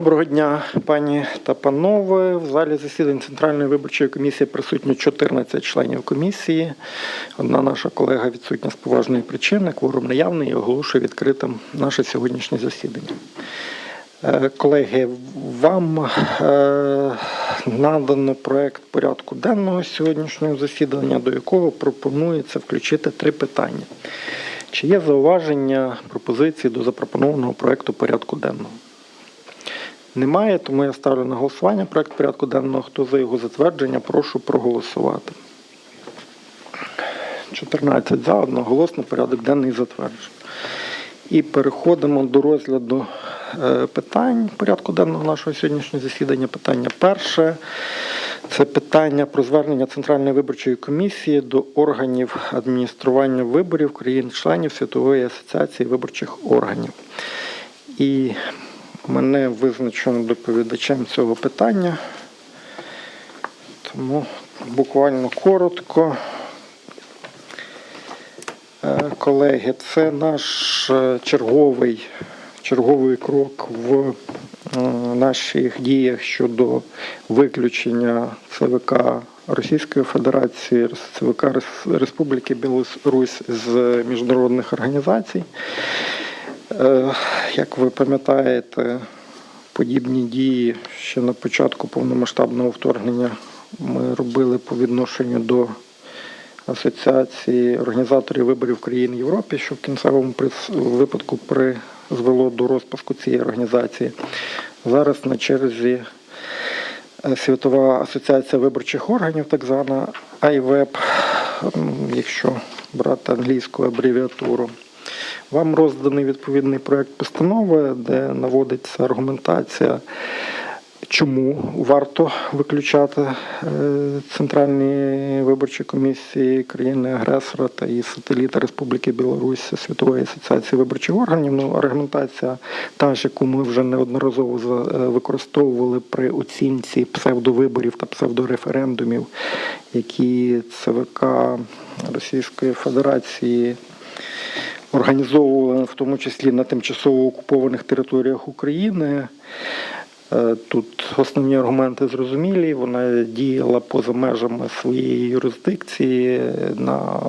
Доброго дня, пані та панове. В залі засідань Центральної виборчої комісії присутні 14 членів комісії. Одна наша колега відсутня з поважної причини, кворум наявний і оголошую відкритим наше сьогоднішнє засідання. Е, Колеги, вам е, надано проект порядку денного сьогоднішнього засідання, до якого пропонується включити три питання. Чи є зауваження пропозиції до запропонованого проекту порядку денного? Немає, тому я ставлю на голосування проект порядку денного. Хто за його затвердження, прошу проголосувати. 14 за, одноголосно порядок денний затверджено. І переходимо до розгляду е, питань порядку денного нашого сьогоднішнього засідання. Питання перше це питання про звернення Центральної виборчої комісії до органів адміністрування виборів країн-членів Світової асоціації виборчих органів. І мене визначено доповідачем цього питання. Тому буквально коротко. Е, Колеги, це наш е, черговий, черговий крок в е, наших діях щодо виключення ЦВК Російської Федерації, ЦВК Рес- Республіки Білорусь з міжнародних організацій. Е, Як ви пам'ятаєте, подібні дії ще на початку повномасштабного вторгнення ми робили по відношенню до Асоціації організаторів виборів країн Європи, що в кінцевому випадку призвело до розпуску цієї організації. Зараз на черзі е, Світова асоціація виборчих органів, так звана IWEB, якщо брати англійську абревіатуру. Вам розданий відповідний проект постанови, де наводиться аргументація, чому варто виключати е, центральні виборчі комісії країни-агресора та її сателіта Республіки Білорусь Світової асоціації виборчих органів. Ну, аргументація та ж, яку ми вже неодноразово е, використовували при оцінці псевдовиборів та псевдореферендумів, які ЦВК Російської Федерації організовували в тому числі на тимчасово окупованих територіях України. Е, Тут основні аргументи зрозумілі. Вона діяла поза межами своєї юрисдикції на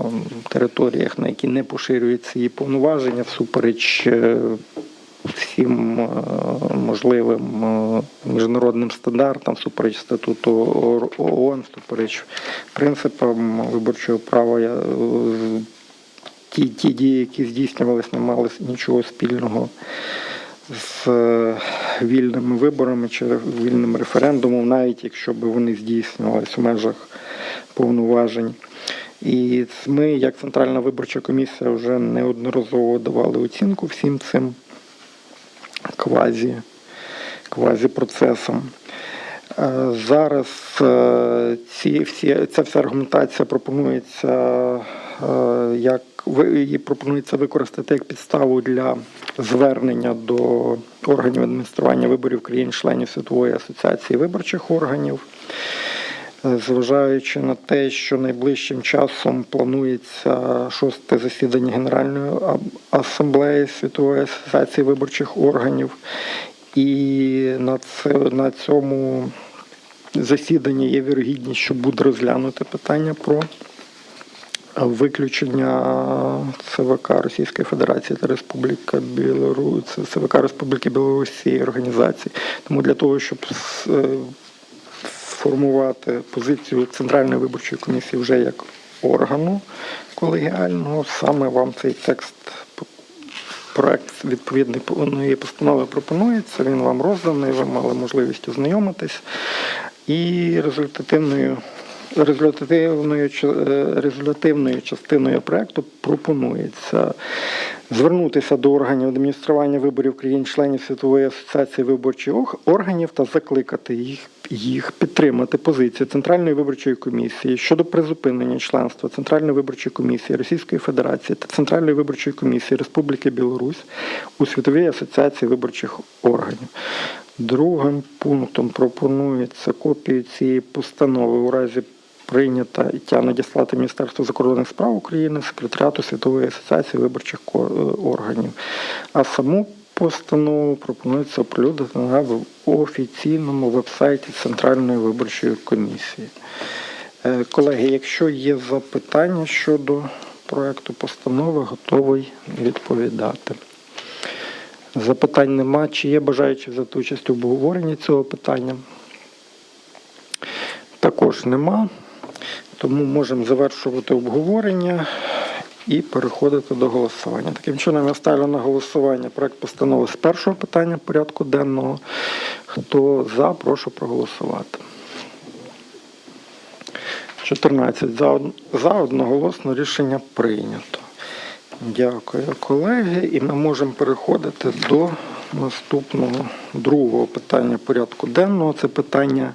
територіях, на які не поширюються її повноваження, всупереч е, всім е, можливим міжнародним стандартам, всупереч статуту ООН, всупереч принципам виборчого права. Ті, ті дії, які здійснювалися, не мали нічого спільного з е, вільними виборами чи вільним референдумом, навіть якщо б вони здійснювалися в межах повноважень. І ми, як Центральна виборча комісія, вже неодноразово давали оцінку всім цим квазі, квазі-процесам. Е, Зараз е, ці, всі, ця вся аргументація пропонується як її пропонується використати як підставу для звернення до органів адміністрування виборів країн-членів Світової асоціації виборчих органів. Зважаючи на те, що найближчим часом планується шосте засідання Генеральної асамблеї Світової асоціації виборчих органів, і на, цьому засіданні є вірогідність, що буде розглянуте питання про виключення ЦВК Російської Федерації та Республіка Білорусь, ЦВК Республіки цієї організації. Тому для того, щоб е, сформувати позицію Центральної виборчої комісії вже як органу колегіального, саме вам цей текст проект відповідної постанови пропонується. Він вам розданий, ви мали можливість ознайомитись. І результативною результативною е, результативною частиною проекту пропонується звернутися до органів адміністрування виборів країн-членів Світової асоціації виборчих органів та закликати їх, їх підтримати позицію Центральної виборчої комісії щодо призупинення членства Центральної виборчої комісії Російської Федерації та Центральної виборчої комісії Республіки Білорусь у Світовій асоціації виборчих органів. Другим пунктом пропонується копію цієї постанови у разі прийнята надіслати Міністерство закордонних справ України, секретаріату Світової асоціації виборчих е, органів. А саму постанову пропонується оприлюднити на офіційному вебсайті Центральної виборчої комісії. Е, Колеги, якщо є запитання щодо проекту постанови, готовий відповідати. Запитань нема. Чи є бажаючі взяти участь у обговоренні цього питання? Також нема. Тому можемо завершувати обговорення і переходити до голосування. Таким чином, я ставлю на голосування проект постанови з першого питання порядку денного. Хто за, прошу проголосувати. 14 за, за одноголосно рішення прийнято. Дякую, колеги. І ми можемо переходити до наступного другого питання порядку денного. Це питання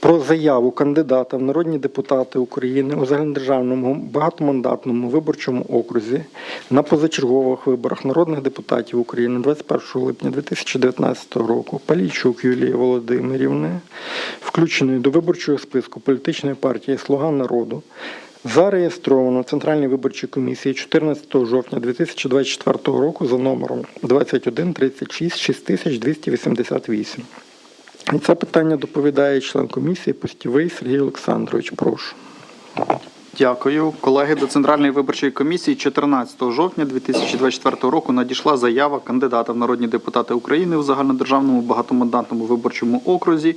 про заяву кандидата в народні депутати України у загальнодержавному багатомандатному виборчому окрузі на позачергових виборах народних депутатів України 21 липня 2019 року Палійчук Юлії Володимирівни, включеної до виборчого списку політичної партії Слуга народу. Зареєстровано в Центральній виборчій комісії 14 жовтня 2024 року за номером 21 36 6288. І це питання доповідає член комісії Постівий Сергій Олександрович. Прошу. Дякую. Колеги, до Центральної виборчої комісії 14 жовтня 2024 року надійшла заява кандидата в народні депутати України у загальнодержавному багатомандатному виборчому окрузі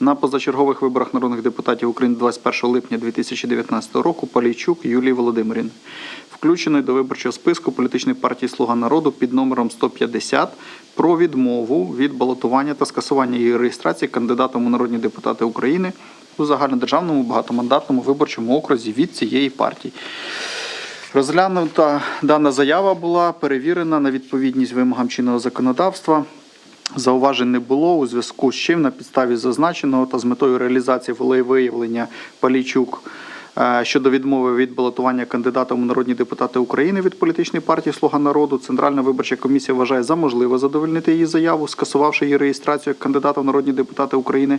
на позачергових виборах народних депутатів України 21 липня 2019 року Полійчук Юлії Володимирівни, включеної до виборчого списку політичної партії Слуга народу під номером 150 про відмову від балотування та скасування її реєстрації кандидатом у народні депутати України у загальнодержавному багатомандатному виборчому окрузі від цієї партії. Розглянута дана заява була перевірена на відповідність вимогам чинного законодавства. Зауважень не було у зв'язку з чим на підставі зазначеного та з метою реалізації волевиявлення Палійчук. е, щодо відмови від балотування кандидатом у народні депутати України від політичної партії Слуга народу. Центральна виборча комісія вважає за можливе задовольнити її заяву, скасувавши її реєстрацію як кандидата в народні депутати України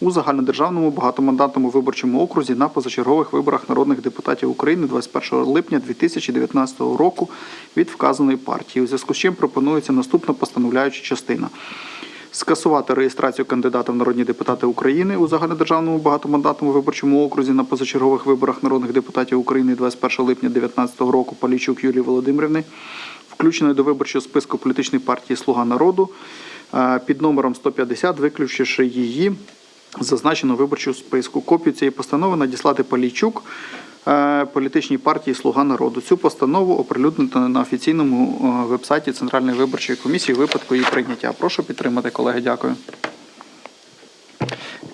у загальнодержавному багатомандатному виборчому окрузі на позачергових виборах народних депутатів України 21 липня 2019 року від вказаної партії. У зв'язку з чим пропонується наступна постановляюча частина. Скасувати реєстрацію кандидата в народні депутати України у загальнодержавному багатомандатному виборчому окрузі на позачергових виборах народних депутатів України 21 липня 2019 року Полічук Юлії Володимирівни, включеної до виборчого списку політичної партії Слуга народу е, під номером 150, виключивши її з зазначеного виборчого списку. Копію цієї постанови надіслати Полійчук е, політичній партії Слуга народу. Цю постанову оприлюднити на офіційному е, вебсайті Центральної виборчої комісії у випадку її прийняття. Прошу підтримати, колеги. Дякую.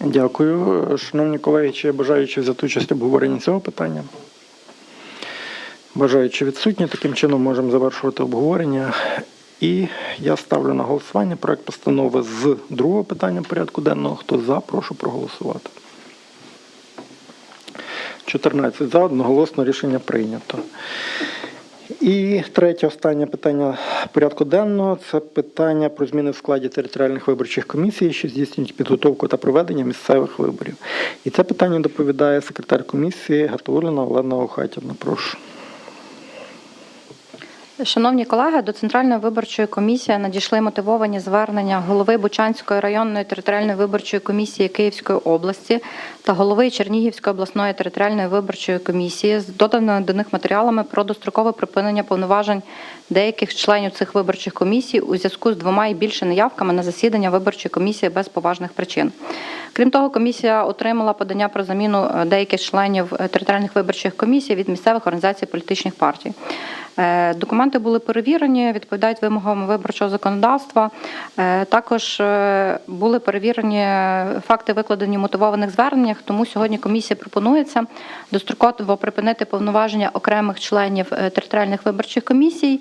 Дякую. Шановні колеги, чи є бажаючі взяти участь в обговоренні цього питання? Бажаючи відсутні, таким чином можемо завершувати обговорення. І я ставлю на голосування проект постанови з другого питання порядку денного. Хто за, прошу проголосувати. 14 за, одноголосно рішення прийнято. І третє останнє питання порядку денного це питання про зміни в складі територіальних виборчих комісій, що здійснюють підготовку та проведення місцевих виборів. І це питання доповідає секретар комісії Гатуліна Олена Охатівна. Прошу. Шановні колеги, до Центральної виборчої комісії надійшли мотивовані звернення голови Бучанської районної територіальної виборчої комісії Київської області та голови Чернігівської обласної територіальної виборчої комісії з доданими до них матеріалами про дострокове припинення повноважень деяких членів цих виборчих комісій у зв'язку з двома і більше неявками на засідання виборчої комісії без поважних причин. Крім того, комісія отримала подання про заміну е, деяких членів е, територіальних виборчих комісій від місцевих організацій політичних партій. Е, Документи були перевірені, відповідають вимогам виборчого законодавства. Е, Також е, були перевірені факти викладені в мотивованих зверненнях. Тому сьогодні комісія пропонується достроково припинити повноваження окремих членів територіальних виборчих комісій.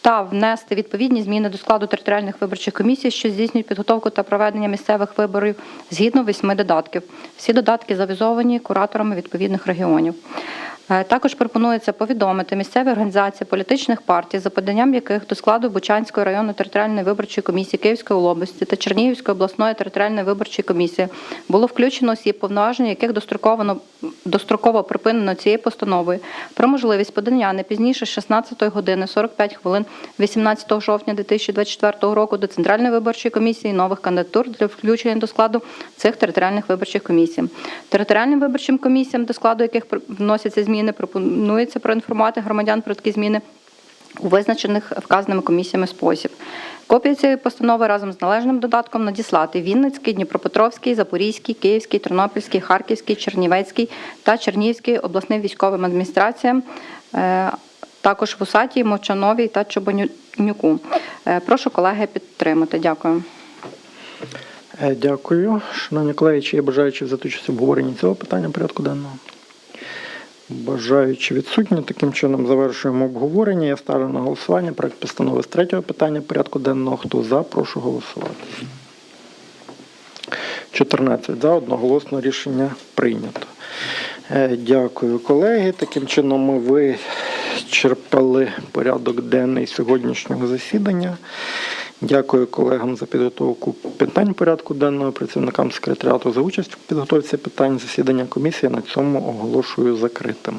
Та внести відповідні зміни до складу територіальних виборчих комісій, що здійснюють підготовку та проведення місцевих виборів згідно восьми додатків. Всі додатки завізовані кураторами відповідних регіонів. Е, Також пропонується повідомити місцеві організації політичних партій, за поданням яких до складу Бучанської районної територіальної виборчої комісії Київської області та Чернігівської обласної територіальної виборчої комісії було включено осіб, повноваження яких достроковано достроково припинено цією постановою про можливість подання не пізніше 16 години 45 хвилин 18 жовтня 2024 року до Центральної виборчої комісії нових кандидатур для включення до складу цих територіальних виборчих комісій. Територіальним виборчим комісіям, до складу яких вносяться зміни, пропонується проінформувати громадян про такі зміни у визначених вказаними комісіями спосіб. Копію цієї постанови разом з належним додатком надіслати Вінницький, Дніпропетровський, Запорізький, Київський, Тернопільський, Харківський, Чернівецький та Чернігівський обласним військовим адміністраціям, е, також Вусатій, Мовчановій та Чобанюку. Е, Прошу колеги підтримати. Дякую. Е, Дякую. Шановні колеги, чи є бажаючі взяти участь в обговоренні цього питання порядку денного? Бажаючи відсутні, таким чином завершуємо обговорення. Я ставлю на голосування проект постанови з третього питання порядку денного. Хто за, прошу голосувати. 14 за одноголосно рішення прийнято. Е, Дякую, колеги. Таким чином ми вичерпали порядок денний сьогоднішнього засідання. Дякую колегам за підготовку питань порядку денного, працівникам секретаріату за участь у підготовці питань засідання комісії. На цьому оголошую закритим.